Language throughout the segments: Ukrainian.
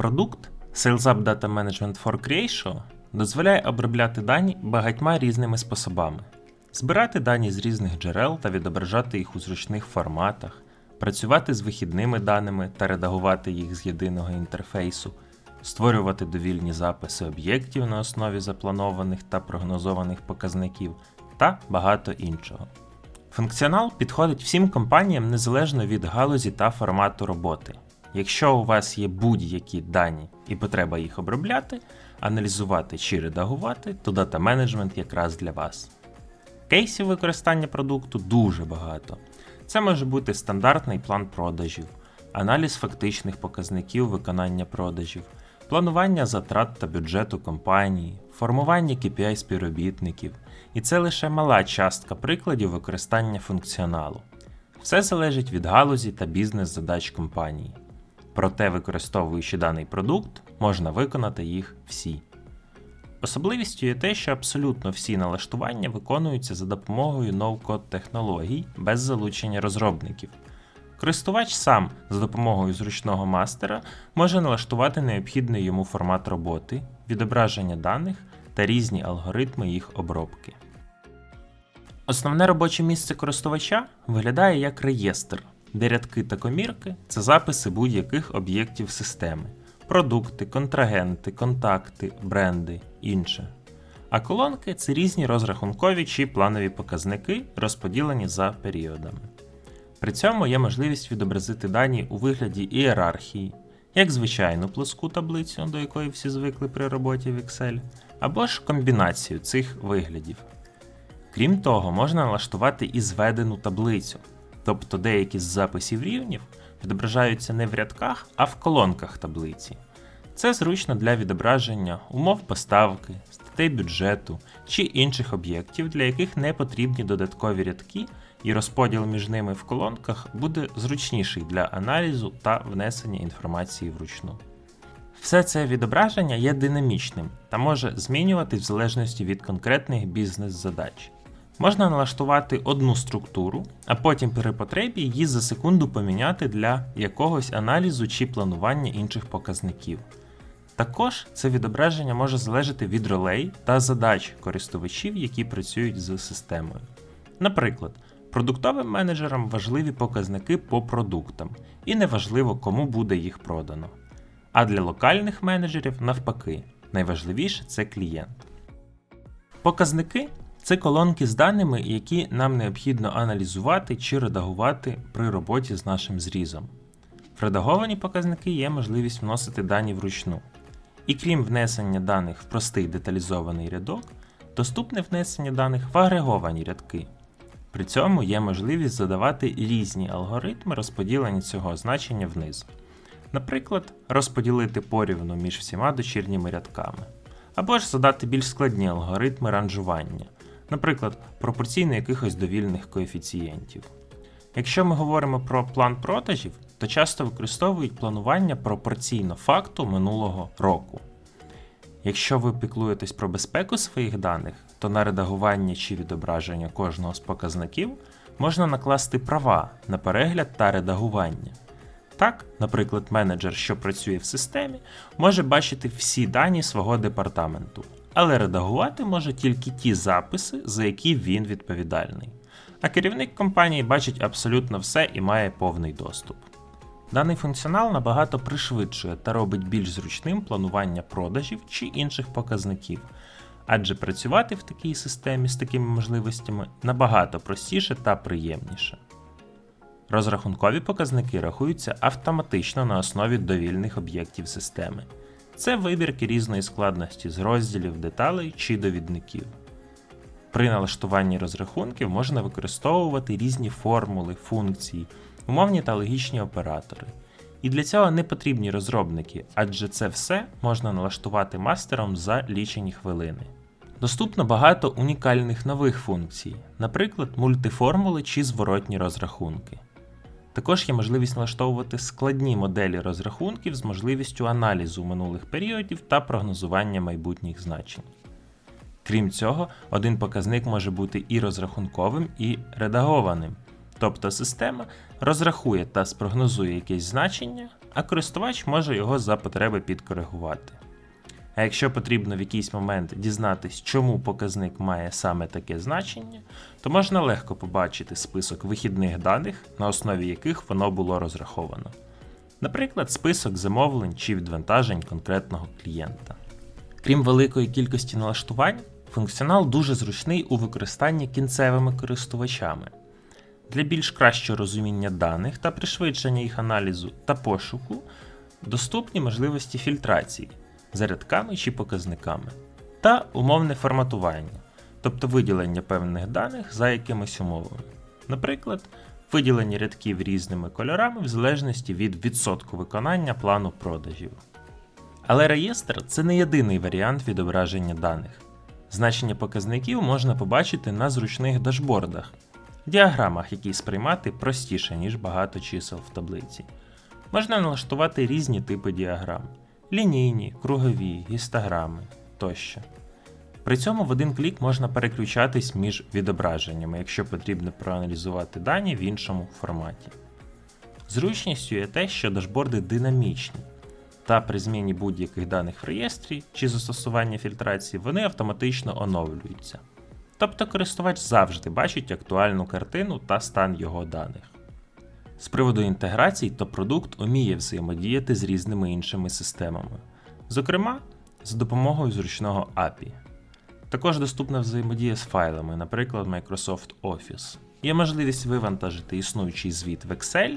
Продукт SalesUp Data Management for Creatio дозволяє обробляти дані багатьма різними способами, збирати дані з різних джерел та відображати їх у зручних форматах, працювати з вихідними даними та редагувати їх з єдиного інтерфейсу, створювати довільні записи об'єктів на основі запланованих та прогнозованих показників та багато іншого. Функціонал підходить всім компаніям незалежно від галузі та формату роботи. Якщо у вас є будь-які дані і потреба їх обробляти, аналізувати чи редагувати, то дата менеджмент якраз для вас. Кейсів використання продукту дуже багато. Це може бути стандартний план продажів, аналіз фактичних показників виконання продажів, планування затрат та бюджету компанії, формування KPI співробітників, і це лише мала частка прикладів використання функціоналу. Все залежить від галузі та бізнес-задач компанії. Проте, використовуючи даний продукт, можна виконати їх всі. Особливістю є те, що абсолютно всі налаштування виконуються за допомогою ноу-код технологій без залучення розробників. Користувач сам за допомогою зручного мастера може налаштувати необхідний йому формат роботи, відображення даних та різні алгоритми їх обробки. Основне робоче місце користувача виглядає як реєстр, де рядки та комірки це записи будь-яких об'єктів системи, продукти, контрагенти, контакти, бренди, інше. А колонки це різні розрахункові чи планові показники, розподілені за періодами. При цьому є можливість відобразити дані у вигляді ієрархії, як звичайну плоску таблицю, до якої всі звикли при роботі в Excel, або ж комбінацію цих виглядів. Крім того, можна налаштувати і зведену таблицю, тобто деякі з записів рівнів відображаються не в рядках, а в колонках таблиці. Це зручно для відображення умов поставки, статей бюджету чи інших об'єктів, для яких не потрібні додаткові рядки, і розподіл між ними в колонках буде зручніший для аналізу та внесення інформації вручну. Все це відображення є динамічним та може змінюватись в залежності від конкретних бізнес-задач. Можна налаштувати одну структуру, а потім при потребі її за секунду поміняти для якогось аналізу чи планування інших показників. Також це відображення може залежати від ролей та задач користувачів, які працюють з системою. Наприклад, продуктовим менеджерам важливі показники по продуктам, і неважливо, кому буде їх продано. А для локальних менеджерів навпаки, найважливіше це клієнт. Показники це колонки з даними, які нам необхідно аналізувати чи редагувати при роботі з нашим зрізом. В редаговані показники є можливість вносити дані вручну. І крім внесення даних в простий деталізований рядок, доступне внесення даних в агреговані рядки. При цьому є можливість задавати різні алгоритми розподілення цього значення вниз. Наприклад, розподілити порівну між всіма дочірніми рядками, або ж задати більш складні алгоритми ранжування, наприклад, пропорційно якихось довільних коефіцієнтів. Якщо ми говоримо про план продажів, то часто використовують планування пропорційно факту минулого року. Якщо ви піклуєтесь про безпеку своїх даних, то на редагування чи відображення кожного з показників можна накласти права на перегляд та редагування. Так, наприклад, менеджер, що працює в системі, може бачити всі дані свого департаменту, але редагувати може тільки ті записи, за які він відповідальний. А керівник компанії бачить абсолютно все і має повний доступ. Даний функціонал набагато пришвидшує та робить більш зручним планування продажів чи інших показників, адже працювати в такій системі з такими можливостями набагато простіше та приємніше. Розрахункові показники рахуються автоматично на основі довільних об'єктів системи. Це вибірки різної складності з розділів, деталей чи довідників. При налаштуванні розрахунків можна використовувати різні формули, функції, умовні та логічні оператори. І для цього не потрібні розробники, адже це все можна налаштувати мастером за лічені хвилини. Доступно багато унікальних нових функцій, наприклад, мультиформули чи зворотні розрахунки. Також є можливість налаштовувати складні моделі розрахунків з можливістю аналізу минулих періодів та прогнозування майбутніх значень. Крім цього, один показник може бути і розрахунковим, і редагованим, тобто система розрахує та спрогнозує якесь значення, а користувач може його за потреби підкоригувати. А якщо потрібно в якийсь момент дізнатись, чому показник має саме таке значення, то можна легко побачити список вихідних даних, на основі яких воно було розраховано. Наприклад, список замовлень чи відвантажень конкретного клієнта. Крім великої кількості налаштувань, функціонал дуже зручний у використанні кінцевими користувачами. Для більш кращого розуміння даних та пришвидшення їх аналізу та пошуку доступні можливості фільтрації за рядками чи показниками, та умовне форматування, тобто виділення певних даних за якимись умовами. Наприклад, виділення рядків різними кольорами в залежності від відсотку виконання плану продажів. Але реєстр це не єдиний варіант відображення даних. Значення показників можна побачити на зручних дашбордах, діаграмах, які сприймати простіше, ніж багато чисел в таблиці. Можна налаштувати різні типи діаграм: лінійні, кругові, гістограми тощо. При цьому в один клік можна переключатись між відображеннями, якщо потрібно проаналізувати дані в іншому форматі. Зручністю є те, що дашборди динамічні, та при зміні будь-яких даних в реєстрі чи застосування фільтрації вони автоматично оновлюються. Тобто користувач завжди бачить актуальну картину та стан його даних. З приводу інтеграцій, то продукт уміє взаємодіяти з різними іншими системами, зокрема, з допомогою зручного API. Також доступна взаємодія з файлами, наприклад, Microsoft Office. Є можливість вивантажити існуючий звіт в Excel,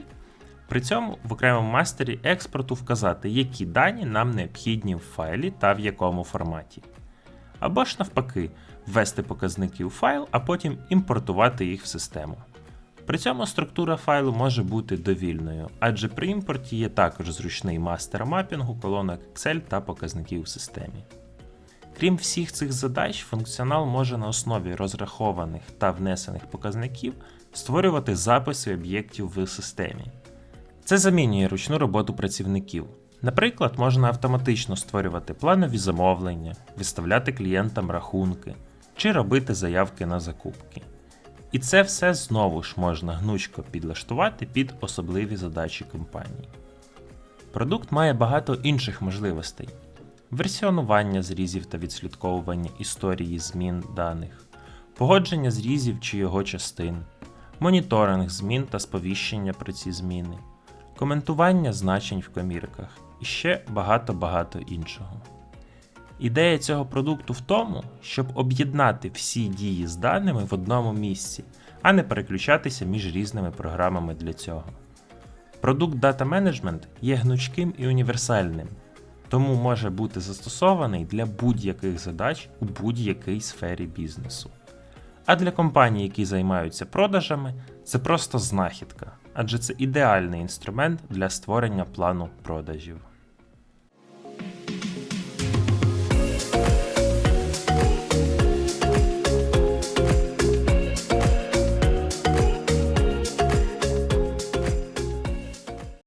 при цьому в окремому мастері експорту вказати, які дані нам необхідні в файлі та в якому форматі. Або ж навпаки, ввести показники у файл, а потім імпортувати їх в систему. При цьому структура файлу може бути довільною, адже при імпорті є також зручний мастер мапінгу колонок Excel та показників в системі. Крім всіх цих задач, функціонал може на основі розрахованих та внесених показників створювати записи об'єктів в системі. Це замінює ручну роботу працівників. Наприклад, можна автоматично створювати планові замовлення, виставляти клієнтам рахунки чи робити заявки на закупки. І це все знову ж можна гнучко підлаштувати під особливі задачі компанії. Продукт має багато інших можливостей: версіонування зрізів та відслідковування історії змін даних, погодження зрізів чи його частин, моніторинг змін та сповіщення про ці зміни, коментування значень в комірках і ще багато-багато іншого. Ідея цього продукту в тому, щоб об'єднати всі дії з даними в одному місці, а не переключатися між різними програмами для цього. Продукт Data Management є гнучким і універсальним, тому може бути застосований для будь-яких задач у будь-якій сфері бізнесу. А для компаній, які займаються продажами, це просто знахідка, адже це ідеальний інструмент для створення плану продажів.